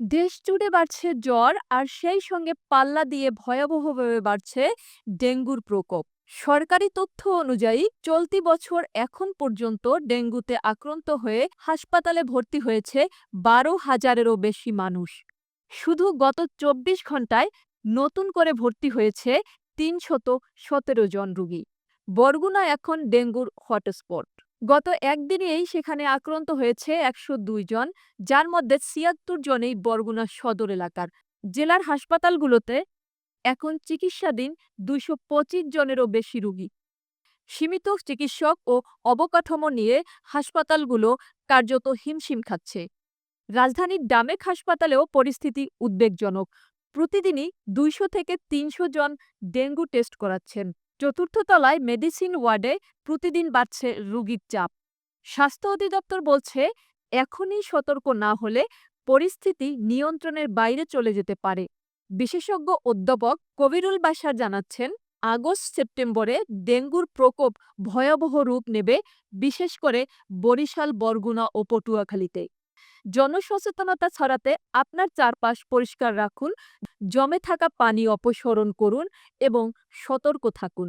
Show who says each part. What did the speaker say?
Speaker 1: দেশ জুড়ে বাড়ছে জ্বর আর সেই সঙ্গে পাল্লা দিয়ে ভয়াবহভাবে বাড়ছে ডেঙ্গুর প্রকোপ। সরকারি তথ্য অনুযায়ী, চলতি বছর এখন পর্যন্ত ডেঙ্গুতে আক্রান্ত হয়ে হাসপাতালে ভর্তি হয়েছে বারো হাজারেরও বেশি মানুষ। শুধু গত চব্বিশ ঘন্টায় নতুন করে ভর্তি হয়েছে তিনশত সতেরো জন রোগী। বরগুনা এখন ডেঙ্গুর হটস্পট। গত একদিনেই সেখানে আক্রান্ত হয়েছে একশো দুই জন, যার মধ্যে ছিয়াত্তর জনেই বরগুনা সদর এলাকার। জেলার হাসপাতালগুলোতে এখন চিকিৎসাধীন দুইশো পঁচিশ জনেরও বেশি রোগী। সীমিত চিকিৎসক ও অবকাঠামো নিয়ে হাসপাতালগুলো কার্যত হিমশিম খাচ্ছে। রাজধানীর ডামেক হাসপাতালেও পরিস্থিতি উদ্বেগজনক। প্রতিদিনই দুইশো থেকে তিনশো জন ডেঙ্গু টেস্ট করাচ্ছেন। চতুর্থ তলায় মেডিসিন ওয়ার্ডে প্রতিদিন বাড়ছে রুগীর চাপ। স্বাস্থ্য অধিদপ্তর বলছে, এখনই সতর্ক না হলে পরিস্থিতি নিয়ন্ত্রণের বাইরে চলে যেতে পারে। বিশেষজ্ঞ অধ্যাপক কবিরুল বাসার জানাচ্ছেন, আগস্ট সেপ্টেম্বরে ডেঙ্গুর প্রকোপ ভয়াবহ রূপ নেবে, বিশেষ করে বরিশাল, বরগুনা ও পটুয়াখালীতে। জনসচেতনতা ছড়াতে আপনার চারপাশ পরিষ্কার রাখুন জমে থাকা পানি অপসরণ করুন এবং সতর্ক থাকুন।